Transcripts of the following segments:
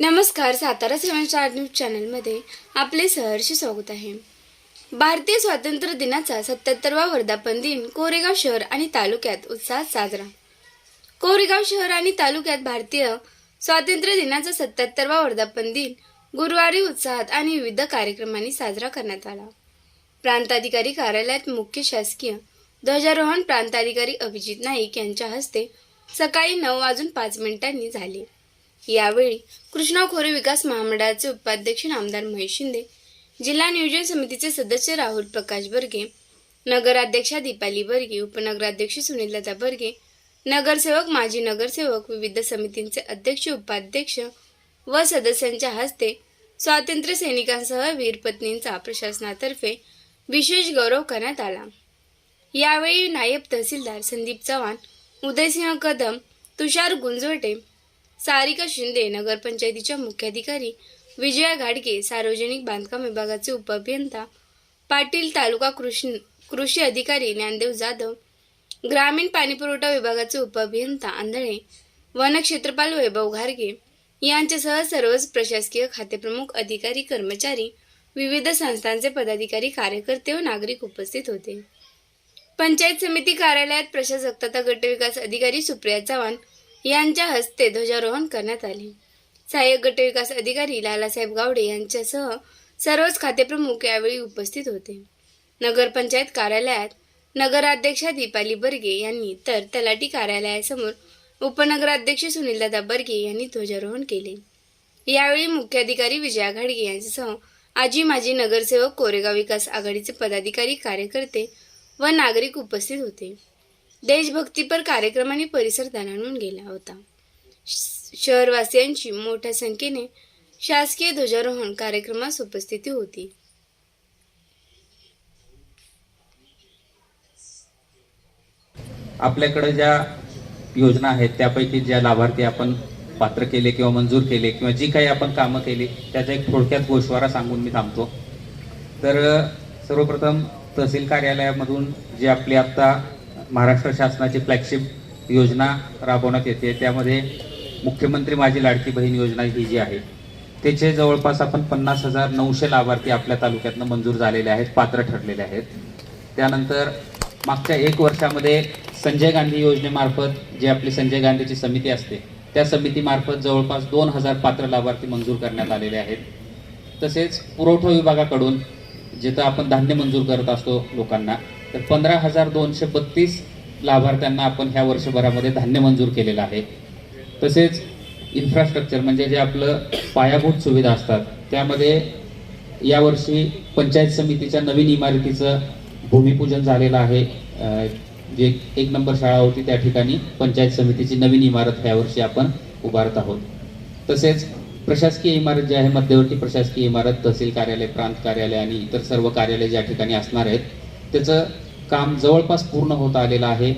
नमस्कार सातारा सेवन star news चॅनलमध्ये आपले सहर्ष स्वागत आहे. भारतीय स्वातंत्र्य दिनाचा सत्याहत्तरवा वर्धापन दिन कोरेगाव शहर आणि तालुक्यात उत्साहात साजरा. कोरेगाव शहर आणि तालुक्यात भारतीय स्वातंत्र्य दिनाचा सत्याहत्तरवा वर्धापन दिन गुरुवारी उत्साहात आणि विविध कार्यक्रमांनी साजरा करण्यात आला. प्रांताधिकारी कार्यालयात मुख्य शासकीय ध्वजारोहण प्रांताधिकारी अभिजित नाईक यांच्या हस्ते सकाळी नऊ वाजून पाच मिनिटांनी झाले. यावेळी कृष्णा खोरे विकास महामंडळाचे उपाध्यक्ष नामदार महेश शिंदे जिल्हा नियोजन समितीचे सदस्य राहुल प्रकाश बर्गे नगराध्यक्षा दीपाली बर्गे उपनगराध्यक्ष सुनीलता बर्गे नगरसेवक माजी नगरसेवक विविध समितींचे अध्यक्ष उपाध्यक्ष व सदस्यांच्या हस्ते स्वातंत्र्य सैनिकांसह वीर पत्नींचा प्रशासनातर्फे विशेष गौरव करण्यात आला. यावेळी नायब तहसीलदार संदीप चव्हाण उदयसिंह कदम तुषार गुंजवटे सारिका शिंदे नगरपंचायतीच्या मुख्याधिकारी विजया घाडगे सार्वजनिक बांधकाम विभागाचे उपअभियंता पाटील तालुका कृषी कृषी अधिकारी ज्ञानदेव जाधव ग्रामीण पाणीपुरवठा विभागाचे उपअभियंता आंधळे वनक्षेत्रपाल वैभव घारगे यांच्यासह सर्वच प्रशासकीय खातेप्रमुख अधिकारी कर्मचारी विविध संस्थांचे पदाधिकारी कार्यकर्ते व नागरिक उपस्थित होते. पंचायत समिती कार्यालयात प्रशासक तथा गटविकास अधिकारी सुप्रिया चव्हाण यांच्या हस्ते ध्वजारोहण करण्यात आले. सहाय्यक गटविकास अधिकारी लालासाहेब गावडे यांच्यासह सर्वच खातेप्रमुख यावेळी उपस्थित होते. नगरपंचायत कार्यालयात नगराध्यक्षा दीपाली बर्गे यांनी तर तलाठी कार्यालयासमोर उपनगराध्यक्ष सुनीलदादा बर्गे यांनी ध्वजारोहण केले. यावेळी मुख्याधिकारी विजया घाडगे यांच्यासह आजी माजी नगरसेवक कोरेगाव विकास आघाडीचे पदाधिकारी कार्यकर्ते व नागरिक उपस्थित होते. देशभक्तीपर कार्यक्रमाने परिसर दणाणून गेला होता. श- शहरवासियांची मोठ्या संख्येने शासकीय ध्वजारोहण कार्यक्रमास उपस्थिती होती. आपल्याकडे ज्या योजना आहेत त्यापैकी ज्या लाभार्थी आपण पात्र केले किंवा मंजूर केले किंवा जी काही आपण कामं केली त्याचा एक थोडक्यात गोषवारा सांगून मी थांबतो. तर सर्वप्रथम तहसील कार्यालयामधून जे आपली आत्ता महाराष्ट्र शासनाची फ्लॅगशिप योजना राबवण्यात येते. त्यामध्ये मुख्यमंत्री माझी लाडकी बहीण योजना ही जी आहे त्याचे जवळपास आपण पन्नास हजार नऊशे लाभार्थी आपल्या तालुक्यातनं मंजूर झालेले आहेत पात्र ठरलेले आहेत. त्यानंतर मागच्या एक वर्षामध्ये संजय गांधी योजनेमार्फत जे आपली संजय गांधीची समिती असते त्या समितीमार्फत जवळपास दोन हजार पात्र लाभार्थी मंजूर करण्यात आलेले आहेत. तसेच पुरवठा विभागाकडून जिथं आपण धान्य मंजूर करत असतो लोकांना तर पंधरा हजार दोनशे बत्तीस लाभार्थ्यांना आपण ह्या वर्षभरामध्ये धान्य मंजूर केलेलं आहे. तसेच इन्फ्रास्ट्रक्चर म्हणजे जे आपलं पायाभूत सुविधा असतात त्यामध्ये यावर्षी पंचायत समितीच्या नवीन इमारतीचं भूमिपूजन झालेलं आहे. जे एक नंबर शाळा होती त्या ठिकाणी पंचायत समितीची नवीन इमारत ह्यावर्षी आपण उभारत आहोत. तसेच प्रशासकीय इमारत जी आहे मध्यवर्ती प्रशासकीय इमारत तहसील कार्यालय प्रांत कार्यालय आणि इतर सर्व कार्यालय ज्या ठिकाणी असणार आहेत त्याचं काम जवळपास पूर्ण होत आलेलं आहे.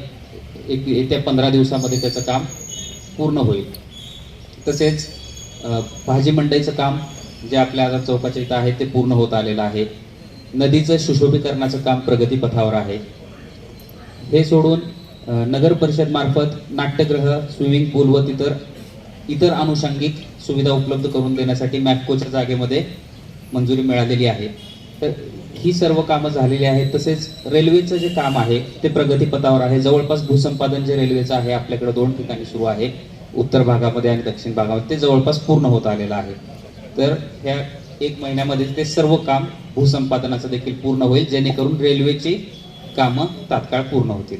एक येत्या पंधरा दिवसामध्ये त्याचं काम पूर्ण होईल. तसेच भाजी मंडईचं काम जे आपल्या आता चौकाच्या इथं आहे ते पूर्ण होत आलेलं आहे. नदीचं सुशोभीकरणाचं काम प्रगतीपथावर आहे. हे सोडून नगर परिषदमार्फत नाट्यगृह स्विमिंग पूल व तितर इतर अनुषंगिक सुविधा उपलब्ध करून देण्यासाठी मॅपकोच्या जागेमध्ये मंजुरी मिळालेली आहे. तर ही सर्व कामं झालेली आहेत. तसेच रेल्वेचं जे काम आहे ते प्रगतीपथावर आहे. जवळपास भूसंपादन जे रेल्वेचं आहे आपल्याकडे दोन ठिकाणी सुरू आहे. उत्तर भागामध्ये आणि दक्षिण भागामध्ये. ते जवळपास पूर्ण होत आलेलं आहे. तर ह्या एक महिन्यामध्ये ते सर्व काम भूसंपादनाचं देखील पूर्ण होईल जेणेकरून रेल्वेची कामं तात्काळ पूर्ण होतील.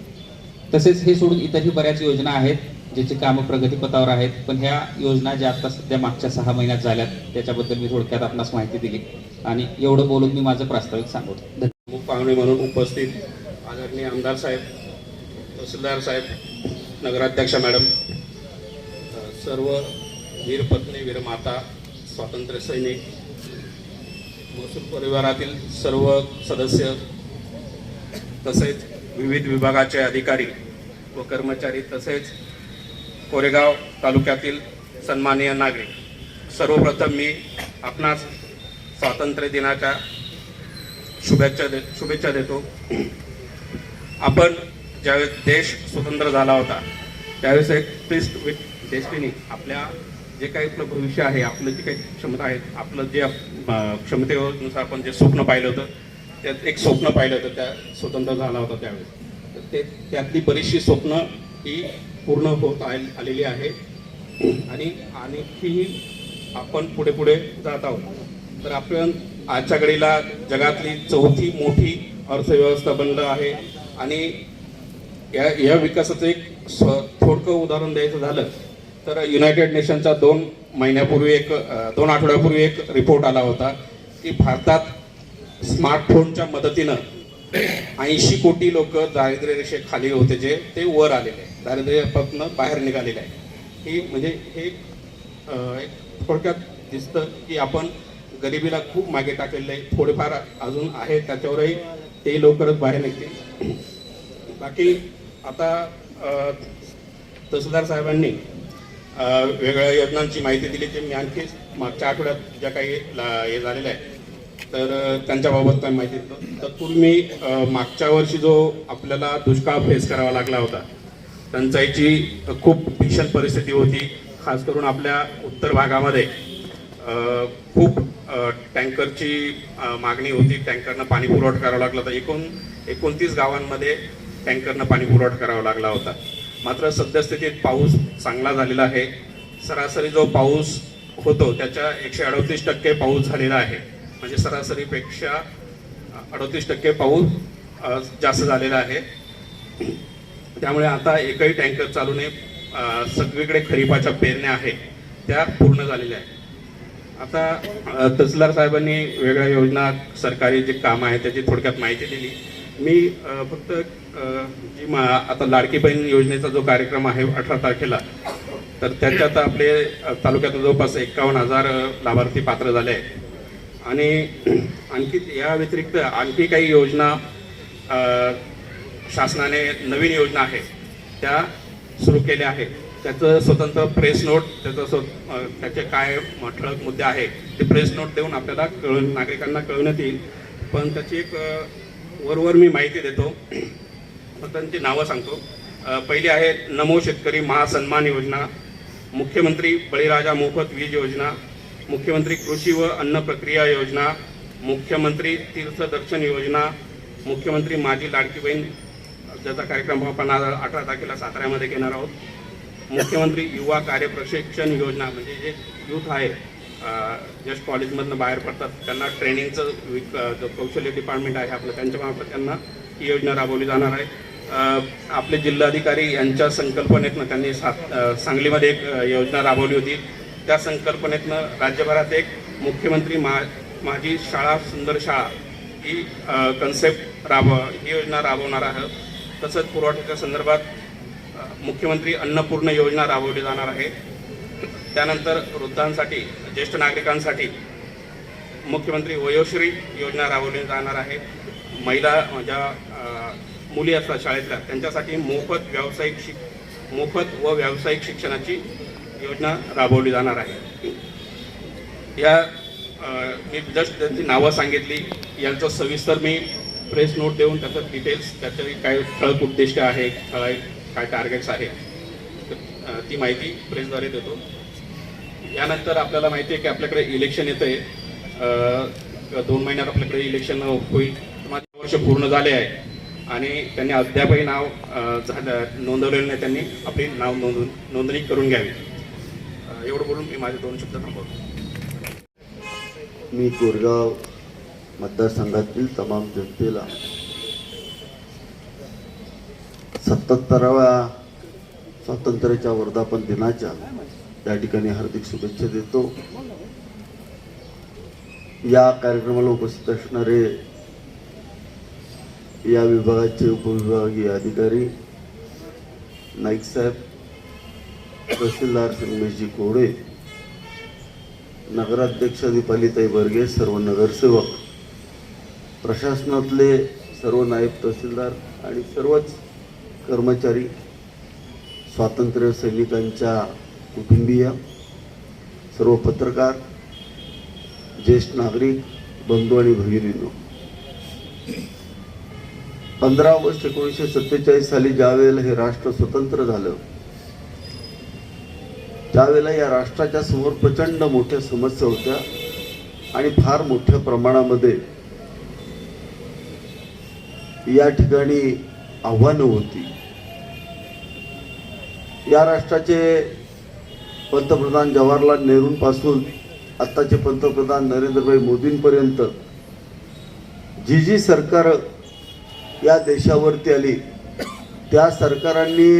तसेच हे सोडून इतरही बऱ्याच योजना आहेत. ज्याची कामं प्रगतीपथावर आहेत पण ह्या योजना ज्या आता सध्या मागच्या सहा महिन्यात झाल्यात त्याच्याबद्दल मी थोडक्यात आपणास माहिती दिली. आणि एवढं बोलून मी माझं प्रास्ताविक सांगतो. प्रमुख पाहुणे म्हणून उपस्थित आदरणीय आमदार साहेब तहसीलदार साहेब नगराध्यक्ष मॅडम सर्व वीरपत्नी वीरमाता स्वातंत्र्य सैनिक महसूल परिवारातील सर्व सदस्य तसेच विविध विभागाचे अधिकारी व कर्मचारी तसेच कोरेगाव तालुक्यातील सन्माननीय नागरिक सर्वप्रथम मी आपणास स्वातंत्र्य दिनाच्या शुभेच्छा दे शुभेच्छा देतो. आपण ज्यावेळेस देश स्वतंत्र झाला होता त्यावेळेस एक ट्विस्ट विथ डेस्टिनी आपल्या जे काही आपलं भविष्य आहे आपलं जे काही क्षमता आहे आपलं जे क्षमतेनुसार आपण जे स्वप्न पाहिलं होतं त्यात एक स्वप्न पाहिलं होतं त्या स्वतंत्र झाला होता त्यावेळेस. तर ते त्यातली बरीचशी स्वप्न ही पूर्ण होत आलेली आहे. आणि आणखीही आपण पुढे पुढे जात आहोत. तर आपण आजच्या घडीला जगातली चौथी मोठी अर्थव्यवस्था बनलं आहे. आणि या या विकासाचं एक स्व थोडकं उदाहरण द्यायचं झालं तर युनायटेड नेशनचा दोन महिन्यापूर्वी एक दोन आठवड्यापूर्वी एक रिपोर्ट आला होता की भारतात स्मार्टफोनच्या मदतीनं ऐंशी कोटी लोक दारिद्र्य रेषेखाली होते जे ते वर आलेले आहे दारिद्र्यापासून बाहेर निघालेले आहे ही म्हणजे हे एक थोडक्यात दिसतं की आपण गरिबीला खूप मागे टाकलेलं आहे थोडेफार अजून आहे त्याच्यावरही ते लवकरच बाहेर निघतील. बाकी आता तहसीलदार साहेबांनी वेगळ्या योजनांची माहिती दिली. ते मी आणखी मागच्या आठवड्यात ज्या काही ला- हे झालेलं आहे तर त्यांच्याबाबत काय माहिती तत्पूर्वी मागच्या वर्षी जो आपल्याला दुष्काळ फेस करावा लागला होता टंचाईची खूप भीषण परिस्थिती होती. खास करून आपल्या उत्तर भागामध्ये खूप टँकरची मागणी होती. टँकरनं पाणी पुरवठा करावा लागला होता. एकूण एकोणतीस गावांमध्ये टँकरनं पाणी पुरवठा करावा लागला होता. मात्र सद्यस्थितीत पाऊस चांगला झालेला आहे. सरासरी जो पाऊस होतो त्याच्या एकशे अडतीस टक्के पाऊस झालेला आहे. म्हणजे सरासरीपेक्षा अडतीस टक्के पाऊस जास्त झालेला आहे. त्यामुळे आता एकही टँकर चालू नये सगळीकडे खरीपाच्या पेरण्या आहेत त्या पूर्ण झालेल्या आहेत. आता तहसीलदार साहेबांनी वेगळ्या योजना सरकारी जे काम आहे त्याची थोडक्यात माहिती दिली. मी फक्त जी मा आता लाडकी बहीण योजनेचा जो कार्यक्रम आहे अठरा तारखेला तर त्याच्यात आपले तालुक्यात जवळपास एकावन्न हजार लाभार्थी पात्र झाले आहेत. आणि आणखी या व्यतिरिक्त आणखी काही योजना शासनाने नवीन योजना आहेत त्या सुरू केल्या आहेत. त्याचं स्वतंत्र प्रेस नोट त्याचं स्व त्याचे काय ठळक मुद्दे आहे ते प्रेस नोट देऊन आपल्याला कळून नागरिकांना कळवण्यात येईल. पण त्याची एक वरवर मी माहिती देतो. मग त्यांची नावं सांगतो. पहिली आहे नमो शेतकरी महासन्मान योजना. मुख्यमंत्री बळीराजा मोफत वीज योजना. मुख्यमंत्री कृषी व अन्न प्रक्रिया योजना मुख्यमंत्री तीर्थदर्शन योजना मुख्यमंत्री माझी लाडकी बहीण ज्याचा कार्यक्रम आपण आज अठरा तारखेला साताऱ्यामध्ये घेणार आहोत. मुख्यमंत्री युवा कार्य प्रशिक्षण योजना म्हणजे जे युथ आहे जस्ट कॉलेजमधनं बाहेर पडतात त्यांना ट्रेनिंगचं विक जो कौशल्य डिपार्टमेंट आहे आपलं त्यांच्यामार्फत त्यांना ही योजना राबवली जाणार आहे. आपले जिल्हाधिकारी यांच्या संकल्पनेतनं त्यांनी सात सांगलीमध्ये एक योजना राबवली होती. त्या संकल्पनेतनं राज्यभरात एक मुख्यमंत्री मा माझी शाळा सुंदर शाळा ही कन्सेप्ट राब ही योजना राबवणार आहोत तसंच पुरवठ्याच्या संदर्भात मुख्यमंत्री अन्नपूर्ण योजना राबवली जाणार आहे. त्यानंतर वृद्धांसाठी ज्येष्ठ नागरिकांसाठी मुख्यमंत्री वयोश्री योजना राबवली जाणार आहे. महिला ज्या मुली असतात शाळेतल्या त्यांच्यासाठी मोफत व्यावसायिक शिक मोफत व व्यावसायिक शिक्षणाची योजना राबवली जाणार आहे. या मी जस्ट त्यांची नावं सांगितली. यांचं सविस्तर मी प्रेस नोट देऊन त्याचं डिटेल्स त्याचे काय ठळक उद्दिष्ट आहे ठळक काय टार्गेट्स आहे ती माहिती प्रेसद्वारे देतो. यानंतर आपल्याला माहिती आहे की आपल्याकडे इलेक्शन येतं आहे दोन महिन्यात आपल्याकडे इलेक्शन होईल. माझे वर्ष पूर्ण झाले आहे. आणि त्यांनी अद्यापही नाव झालं नोंदवलेलं नाही. त्यांनी आपली नाव नोंदून नोंदणी करून घ्यावी. एवढं बोलून मी माझे दोन शब्द थांबवतो. मी कोरगाव मतदारसंघातील तमाम जनतेला सत्याहत्तराव्या स्वातंत्र्याच्या वर्धापन दिनाच्या त्या ठिकाणी हार्दिक शुभेच्छा देतो. या कार्यक्रमाला उपस्थित असणारे या विभागाचे उपविभागीय अधिकारी नाईक साहेब तहसीलदार संगमेशजी कोडे नगराध्यक्ष दीपालीताई बर्गे सर्व नगरसेवक प्रशासनातले सर्व नायब तहसीलदार आणि सर्वच कर्मचारी स्वातंत्र्य सैनिकांच्या कुटुंबीय सर्व पत्रकार ज्येष्ठ नागरिक बंधू आणि भगिनींनो. पंधरा ऑगस्ट एकोणीसशे सत्तेचाळीस साली ज्यावेळेला हे राष्ट्र स्वतंत्र झालं त्यावेळेला या राष्ट्राच्या समोर प्रचंड मोठ्या समस्या होत्या आणि फार मोठ्या प्रमाणामध्ये या ठिकाणी आव्हानं होती. या राष्ट्राचे पंतप्रधान जवाहरलाल नेहरूंपासून आत्ताचे पंतप्रधान नरेंद्रभाई मोदींपर्यंत जी जी सरकार या देशावरती आली त्या सरकारांनी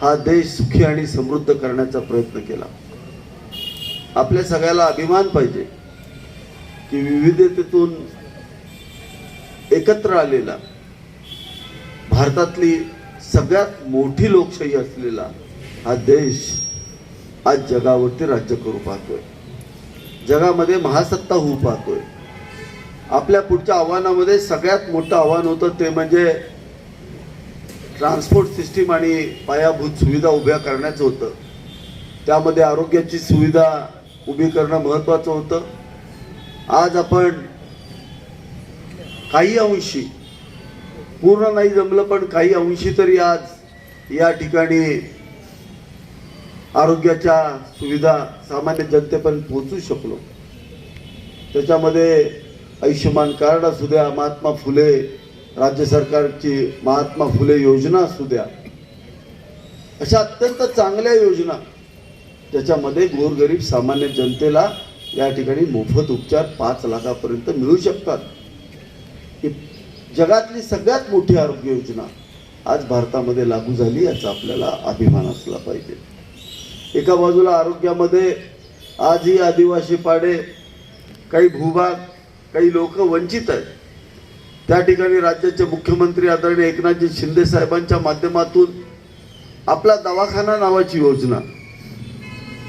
हा देश सुखी आणि समृद्ध करण्याचा प्रयत्न केला. आपल्या सगळ्याला अभिमान पाहिजे की विविधतेतून एकत्र आलेला भारतातली सगळ्यात मोठी लोकशाही असलेला हा देश आज जगावरती राज्य करू पाहतोय. जगामध्ये महासत्ता होऊ पाहतोय. आपल्या पुढच्या आव्हानामध्ये सगळ्यात मोठं आव्हान होतं ते म्हणजे ट्रान्सपोर्ट सिस्टीम आणि पायाभूत सुविधा उभ्या करण्याचं होतं. त्यामध्ये आरोग्याची सुविधा उभी करणं महत्त्वाचं होतं. आज आपण काही अंशी पूर्ण नाही जमलं पण काही अंशी तरी आज या ठिकाणी आरोग्याच्या सुविधा सामान्य जनतेपर्यंत पोहोचू शकलो. त्याच्यामध्ये आयुष्यमान कार्ड असू द्या महात्मा फुले राज्य सरकारची महात्मा फुले योजना असू द्या अशा अत्यंत चांगल्या योजना त्याच्यामध्ये गोरगरीब सामान्य जनतेला या ठिकाणी मोफत उपचार पाच लाखापर्यंत मिळू शकतात. ही जगातली सगळ्यात मोठी आरोग्य योजना आज भारतामध्ये लागू झाली याचा आपल्याला अभिमान असला पाहिजे. एका बाजूला आरोग्यामध्ये आजही आदिवासी पाडे काही भूभाग काही लोक वंचित आहेत. त्या ठिकाणी राज्याचे मुख्यमंत्री आदरणीय एकनाथजी शिंदे साहेबांच्या माध्यमातून आपला दवाखाना नावाची योजना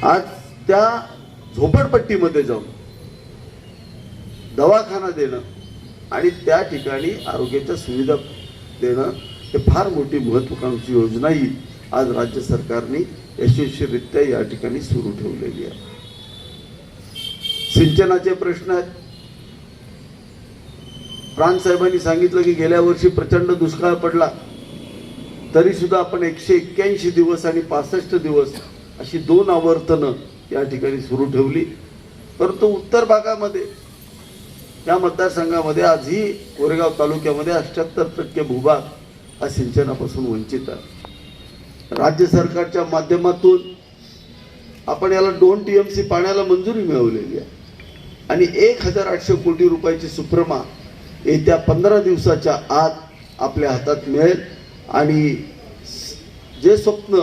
आज त्या झोपडपट्टीमध्ये जाऊन दवाखाना देणं आणि त्या ठिकाणी आरोग्याच्या सुविधा देणं हे फार मोठी महत्वाकांक्षी योजना ही आज राज्य सरकारने यशस्वीरित्या या ठिकाणी सुरू ठेवलेली आहे. सिंचनाचे प्रश्न आहेत. प्रांतसाहेबांनी सांगितलं की गेल्या वर्षी प्रचंड दुष्काळ पडला. तरी सुद्धा आपण एकशे एक्क्याऐंशी दिवस आणि पासष्ट दिवस अशी दोन आवर्तनं या ठिकाणी सुरू ठेवली. परंतु उत्तर भागामध्ये या मतदारसंघामध्ये आजही कोरेगाव तालुक्यामध्ये अठ्याहत्तर टक्के भूभाग हा सिंचनापासून वंचित आहे. राज्य सरकारच्या माध्यमातून आपण याला दोन टी एम सी पाण्याला मंजुरी मिळवलेली आहे. आणि एक हजार आठशे कोटी रुपयाची सुप्रमा येत्या पंधरा दिवसाच्या आत आपल्या हातात मिळेल. आणि जे स्वप्न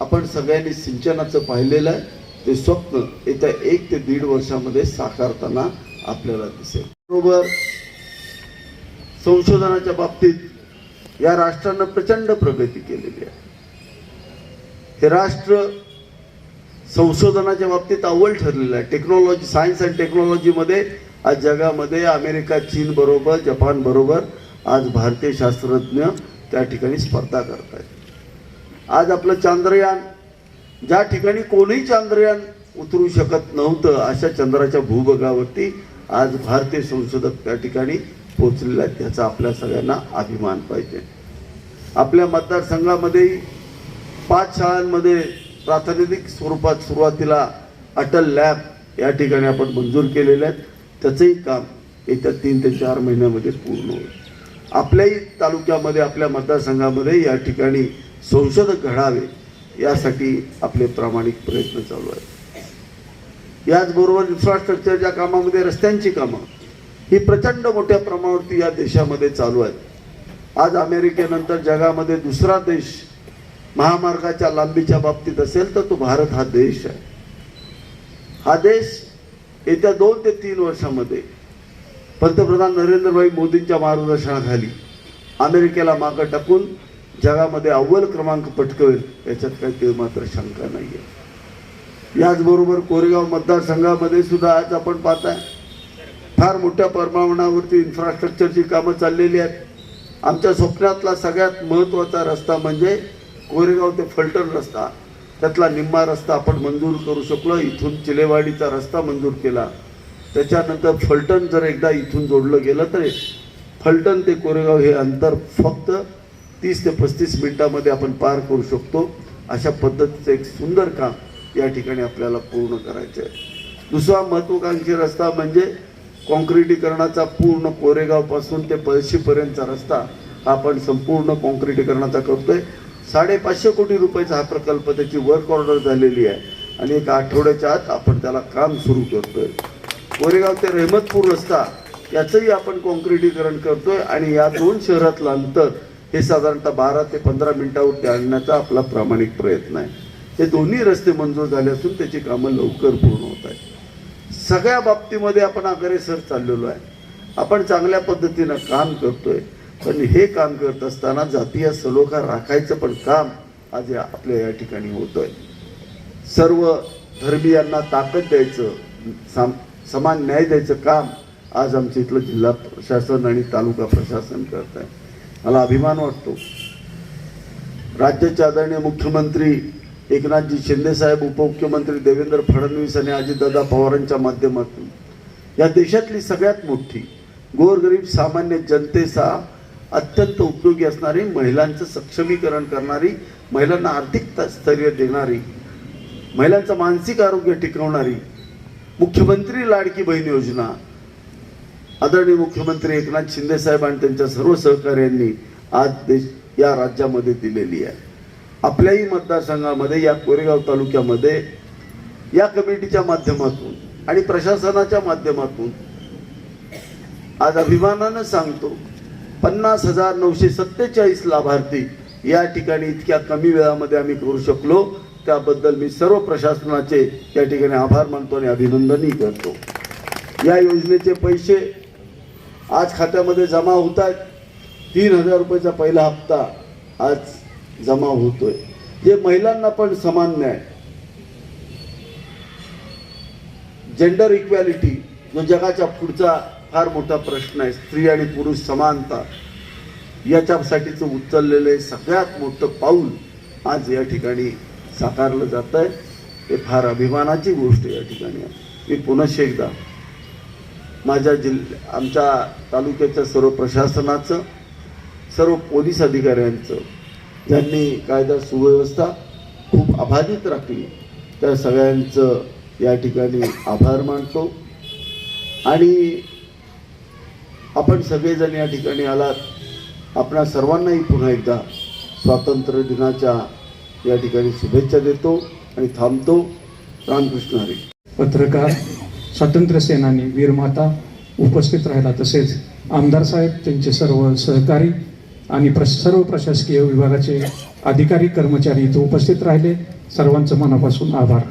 आपण सगळ्यांनी सिंचनाचं पाहिलेलं आहे ते स्वप्न येत्या एक ते दीड वर्षामध्ये साकारताना आपल्याला दिसेल. बरोबर? संशोधनाच्या बाबतीत या राष्ट्रानं प्रचंड प्रगती केलेली आहे. हे राष्ट्र संशोधनाच्या बाबतीत अव्वल ठरलेलं आहे. टेक्नॉलॉजी सायन्स अँड टेक्नॉलॉजीमध्ये आज जगामध्ये अमेरिका चीन बरोबर जपान बरोबर आज भारतीय शास्त्रज्ञ त्या ठिकाणी स्पर्धा करत आहेत आज आपलं चांद्रयान ज्या ठिकाणी कोणीही चांद्रयान उतरू शकत नव्हतं अशा चंद्राच्या भूभागावरती आज भारतीय संशोधक त्या ठिकाणी पोचलेला आहेत त्याचा आपल्या सगळ्यांना अभिमान पाहिजे. आपल्या मतदारसंघामध्येही पाच शाळांमध्ये प्रातिनिधिक स्वरूपात सुरुवातीला अटल लॅब या ठिकाणी आपण मंजूर केलेले आहेत. त्याचंही काम येत्या तीन ते चार महिन्यामध्ये पूर्ण होईल. आपल्याही तालुक्यामध्ये आपल्या मतदारसंघामध्ये या ठिकाणी संशोधक घडावे यासाठी आपले प्रामाणिक प्रयत्न चालू आहेत. याचबरोबर इन्फ्रास्ट्रक्चरच्या कामामध्ये रस्त्यांची कामं ही प्रचंड मोठ्या प्रमाणावरती या देशामध्ये चालू आहेत. आज अमेरिकेनंतर जगामध्ये दुसरा देश महामार्गाच्या लांबीच्या बाबतीत असेल तर तो भारत हा देश आहे. हा देश येत्या दोन ते तीन वर्षामध्ये पंतप्रधान नरेंद्रभाई मोदींच्या मार्गदर्शनाखाली अमेरिकेला मागं टाकून जगामध्ये अव्वल क्रमांक पटकवेल याच्यात काही ते मात्र शंका नाही आहे याचबरोबर कोरेगाव मतदारसंघामध्ये सुद्धा आज आपण पाहताय फार मोठ्या प्रमाणावरती इन्फ्रास्ट्रक्चरची कामं चाललेली आहेत. आमच्या स्वप्नातला सगळ्यात महत्त्वाचा रस्ता म्हणजे कोरेगाव ते फलटण रस्ता. त्यातला निम्मा रस्ता आपण मंजूर करू शकलो. इथून चिलेवाडीचा रस्ता मंजूर केला. त्याच्यानंतर फलटण जर एकदा इथून जोडलं गेलं तर फलटण ते कोरेगाव हे अंतर फक्त तीस ते पस्तीस मिनिटामध्ये आपण पार करू शकतो. अशा पद्धतीचं एक सुंदर काम या ठिकाणी आपल्याला पूर्ण करायचं आहे. दुसरा महत्त्वाकांक्षी रस्ता म्हणजे कॉन्क्रिटीकरणाचा पूर्ण कोरेगावपासून ते पळशीपर्यंतचा रस्ता हा आपण संपूर्ण कॉन्क्रिटीकरणाचा आहे साडेपाचशे कोटी रुपयाचा हा प्रकल्प त्याची वर्क ऑर्डर झालेली आहे. आणि एका आठवड्याच्या आत आपण त्याला काम सुरू करतोय. कोरेगाव ते रहमतपूर रस्ता याचंही आपण कॉन्क्रिटीकरण करतोय आणि या दोन शहरातलं अंतर हे साधारणतः बारा ते पंधरा मिनिटावरती आणण्याचा आपला प्रामाणिक प्रयत्न आहे. हे दोन्ही रस्ते मंजूर झाले असून त्याची कामं लवकर पूर्ण होत आहेत. सगळ्या बाबतीमध्ये आपण अग्रेसर चाललेलो आहे. आपण चांगल्या पद्धतीनं काम करतोय. पण हे काम करत असताना जातीय सलोखा राखायचं पण काम आज या आपल्या या ठिकाणी होतोय. सर्व धर्मियांना ताकद द्यायचं साम समान न्याय द्यायचं काम आज आमच्या इथलं जिल्हा प्रशासन आणि तालुका प्रशासन करत आहे. मला अभिमान वाटतो. राज्याचे आदरणीय मुख्यमंत्री एकनाथजी शिंदेसाहेब उपमुख्यमंत्री देवेंद्र फडणवीस आणि अजितदादा पवारांच्या माध्यमातून. या देशातली सगळ्यात मोठी गोरगरीब सामान्य जनतेचा अत्यंत उपयोगी असणारी महिलांचं सक्षमीकरण करणारी महिलांना आर्थिक स्थैर्य देणारी महिलांचं मानसिक आरोग्य टिकवणारी मुख्यमंत्री लाडकी बहीण योजना. आदरणीय मुख्यमंत्री एकनाथ शिंदे साहेब आणि त्यांच्या सर्व सहकार्यांनी आज देश या राज्यामध्ये दिलेली आहे. आपल्याही मतदारसंघामध्ये या कोरेगाव तालुक्यामध्ये या कमिटीच्या माध्यमातून आणि प्रशासनाच्या माध्यमातून आज अभिमानानं सांगतो पन्नास हजार नऊशे सत्तेचाळीस लाभार्थी या ठिकाणी इतक्या कमी वेळामध्ये आम्ही करू शकलो. त्याबद्दल मी सर्व प्रशासनाचे या ठिकाणी आभार मानतो आणि अभिनंदनही करतो. या योजनेचे पैसे आज खात्यामध्ये जमा होत आहेत. तीन हजार रुपयाचा पहिला हप्ता आज जमा होतोय. जे महिलांना पण समान न्याय. जेंडर इक्वॅलिटी जो जगाच्या पुढचा फार मोठा प्रश्न आहे. स्त्री आणि पुरुष समानता. याच्यासाठीचं उचललेलं सगळ्यात मोठं पाऊल आज या ठिकाणी साकारलं जात आहे. हे फार अभिमानाची गोष्ट या ठिकाणी. आहे मी पुनश्च एकदा माझ्या जिल्ह्या आमच्या तालुक्याच्या सर्व प्रशासनाचं सर्व पोलीस अधिकाऱ्यांचं ज्यांनी कायदा सुव्यवस्था खूप अबाधित राखली. त्या सगळ्यांचं या ठिकाणी आभार मानतो. आणि आपण सगळेजण या ठिकाणी आलात. आपणा सर्वांनाही पुन्हा एकदा स्वातंत्र्य दिनाच्या या ठिकाणी शुभेच्छा देतो आणि थांबतो. रामकृष्ण हरी. पत्रकार स्वातंत्र्य सेनानी वीरमाता उपस्थित राहिला तसेच आमदार साहेब त्यांचे सर्व सहकारी आणि प्र सर्व प्रशासकीय विभागाचे अधिकारी कर्मचारी इथं उपस्थित राहिले. सर्वांचं मनापासून आभार.